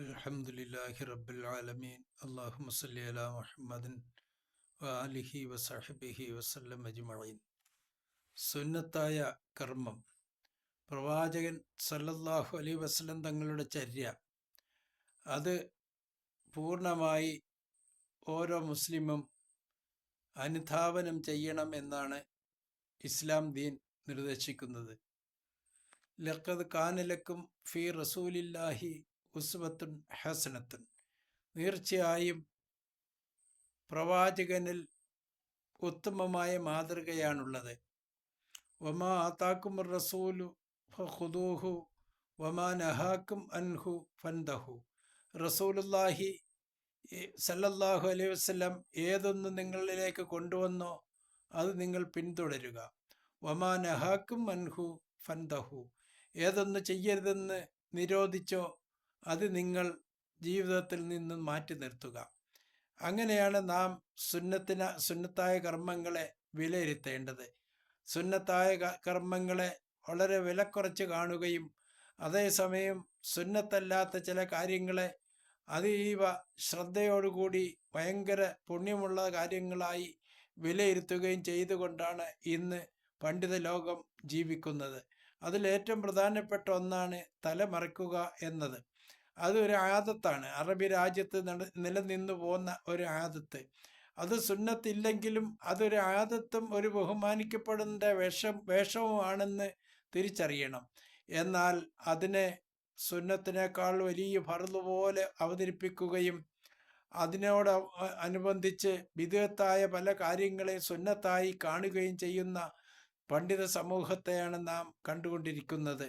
അൽഹംദുലില്ലാഹി റബ്ബിൽ ആലമീൻ. അള്ളാഹു മസ്ലി അല മുഹമ്മദിൻ അലിഹി വസഹിബിഹി വസല്ലം അജ്മഈൻ. സുന്നത്തായ കർമ്മം. പ്രവാചകൻ സല്ലല്ലാഹു അലി വസ്ലം തങ്ങളുടെ ചര്യ. അത് പൂർണമായി ഓരോ മുസ്ലിമും അനുധാവനം ചെയ്യണം എന്നാണ് ഇസ്ലാം ദീൻ നിർദ്ദേശിക്കുന്നത്. ലക്കത് കാനലക്കും ഫി റസൂലില്ലാഹി ഉസ്വത്തുൻ ഹസനത്തുൻ. തീർച്ചയായും പ്രവാചകനിൽ ഉത്തമമായ മാതൃകയാണുള്ളത്. വമാ ആത്താക്കും റസൂലു ഫുദൂഹു വമാ നഹാക്കും അൻഹു ഫന്തഹു റസൂലുല്ലാഹി സല്ലല്ലാഹു അലൈഹി വസ്ലം ഏതൊന്ന് നിങ്ങളിലേക്ക് കൊണ്ടുവന്നോ അത് നിങ്ങൾ പിന്തുടരുക. വമാ നഹാക്കും അൻഹു ഫന്തഹു ഏതൊന്ന് ചെയ്യരുതെന്ന് നിരോധിച്ചോ അത് നിങ്ങൾ ജീവിതത്തിൽ നിന്നും മാറ്റി നിർത്തുക. അങ്ങനെയാണ് നാം സുന്നത്തിന സുന്നത്തായ കർമ്മങ്ങളെ വിലയിരുത്തേണ്ടത്. സുന്നത്തായ കർമ്മങ്ങളെ വളരെ വിലക്കുറച്ച് കാണുകയും അതേസമയം സുന്നത്തല്ലാത്ത ചില കാര്യങ്ങളെ അതീവ ശ്രദ്ധയോടുകൂടി ഭയങ്കര പുണ്യമുള്ള കാര്യങ്ങളായി വിലയിരുത്തുകയും ചെയ്തുകൊണ്ടാണ് ഇന്ന് പണ്ഡിത ലോകം ജീവിക്കുന്നത്. അതിലേറ്റവും പ്രധാനപ്പെട്ട ഒന്നാണ് തലമറക്കുക എന്നത്. അതൊരു ആദത്താണ്. അറബി രാജ്യത്ത് നിലനിന്നു പോകുന്ന ഒരു ആദത്ത്. അത് സുന്നത്തില്ലെങ്കിലും അതൊരു ആദത്തും ഒരു ബഹുമാനിക്കപ്പെടുന്ന വേഷം വേഷവുമാണെന്ന് തിരിച്ചറിയണം. എന്നാൽ അതിനെ സുന്നത്തിനേക്കാൾ വലിയ ഫറുതുപോലെ പോലെ അവതരിപ്പിക്കുകയും അതിനോട് അനുബന്ധിച്ച് വിധേയത്തായ പല കാര്യങ്ങളെ സുന്നത്തായി കാണുകയും ചെയ്യുന്ന പണ്ഡിത സമൂഹത്തെയാണ് നാം കണ്ടുകൊണ്ടിരിക്കുന്നത്.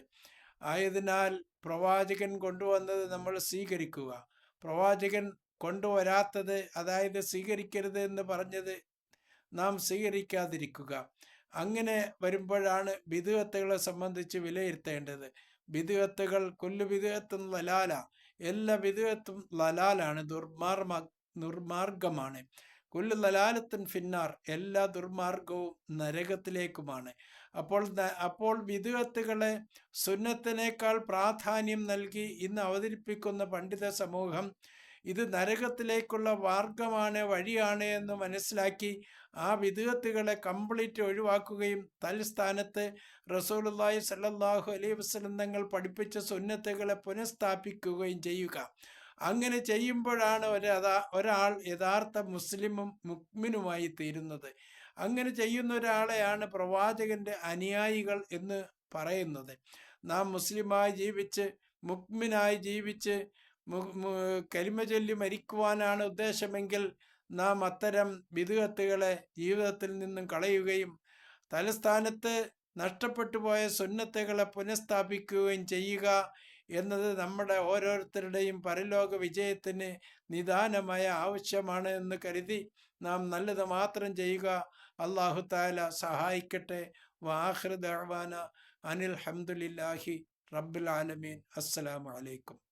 ആയതിനാൽ പ്രവാചകൻ കൊണ്ടുവന്നത് നമ്മൾ സ്വീകരിക്കുക. പ്രവാചകൻ കൊണ്ടുവരാത്തത് അതായത് സ്വീകരിക്കരുത് എന്ന് പറഞ്ഞത് നാം സ്വീകരിക്കാതിരിക്കുക. അങ്ങനെ വരുമ്പോഴാണ് വിധുവത്തുകളെ സംബന്ധിച്ച് വിലയിരുത്തേണ്ടത്. വിധുവത്തുകൾ കൊല്ലു വിധുവത്തും ലലാല എല്ലാ വിധുവത്തും ലലാലാണ് ദുർമാർമ ദുർമാർഗമാണ് കുല്ലു ലലാലത്തിൻ ഫിന്നാർ എല്ലാ ദുർമാർഗവും നരകത്തിലേക്കുമാണ്. അപ്പോൾ അപ്പോൾ വിധുവത്തുകളെ സുന്നത്തിനേക്കാൾ പ്രാധാന്യം നൽകി ഇന്ന് അവതരിപ്പിക്കുന്ന പണ്ഡിത സമൂഹം ഇത് നരകത്തിലേക്കുള്ള മാർഗമാണ് വഴിയാണ് എന്ന് മനസ്സിലാക്കി ആ വിധുവത്തുകളെ കംപ്ലീറ്റ് ഒഴിവാക്കുകയും തൽസ്ഥാനത്ത് റസൂലുല്ലാഹി സല്ലാഹു അലൈഹി വസ്ലം തങ്ങൾ പഠിപ്പിച്ച സുന്നത്തുകളെ പുനഃസ്ഥാപിക്കുകയും ചെയ്യുക. അങ്ങനെ ചെയ്യുമ്പോഴാണ് ഒരതാ ഒരാൾ യഥാർത്ഥ മുസ്ലിമും മുക്മിനുമായി തീരുന്നത്. അങ്ങനെ ചെയ്യുന്ന ഒരാളെയാണ് പ്രവാചകന്റെ അനുയായികൾ എന്ന് പറയുന്നത്. നാം മുസ്ലിമായി ജീവിച്ച് മുക്മിനായി ജീവിച്ച് കരിമ ചൊല്ലി മരിക്കുവാനാണ് ഉദ്ദേശമെങ്കിൽ നാം അത്തരം വിധുഹത്തുകളെ ജീവിതത്തിൽ നിന്നും കളയുകയും തലസ്ഥാനത്ത് നഷ്ടപ്പെട്ടു പോയ സുന്നത്തുകളെ പുനഃസ്ഥാപിക്കുകയും ചെയ്യുക എന്നത് നമ്മുടെ ഓരോരുത്തരുടെയും പരലോക വിജയത്തിന് നിദാനമായ ആവശ്യമാണ് എന്ന് കരുതി നാം നല്ലത് മാത്രം ചെയ്യുക. അള്ളാഹു താല സഹായിക്കട്ടെ. വാഹൃദാന അനിൽ ഹംദുലില്ലാഹി റബ്ബുൽ ആലമീൻ. അസ്സലാമു അലൈക്കും.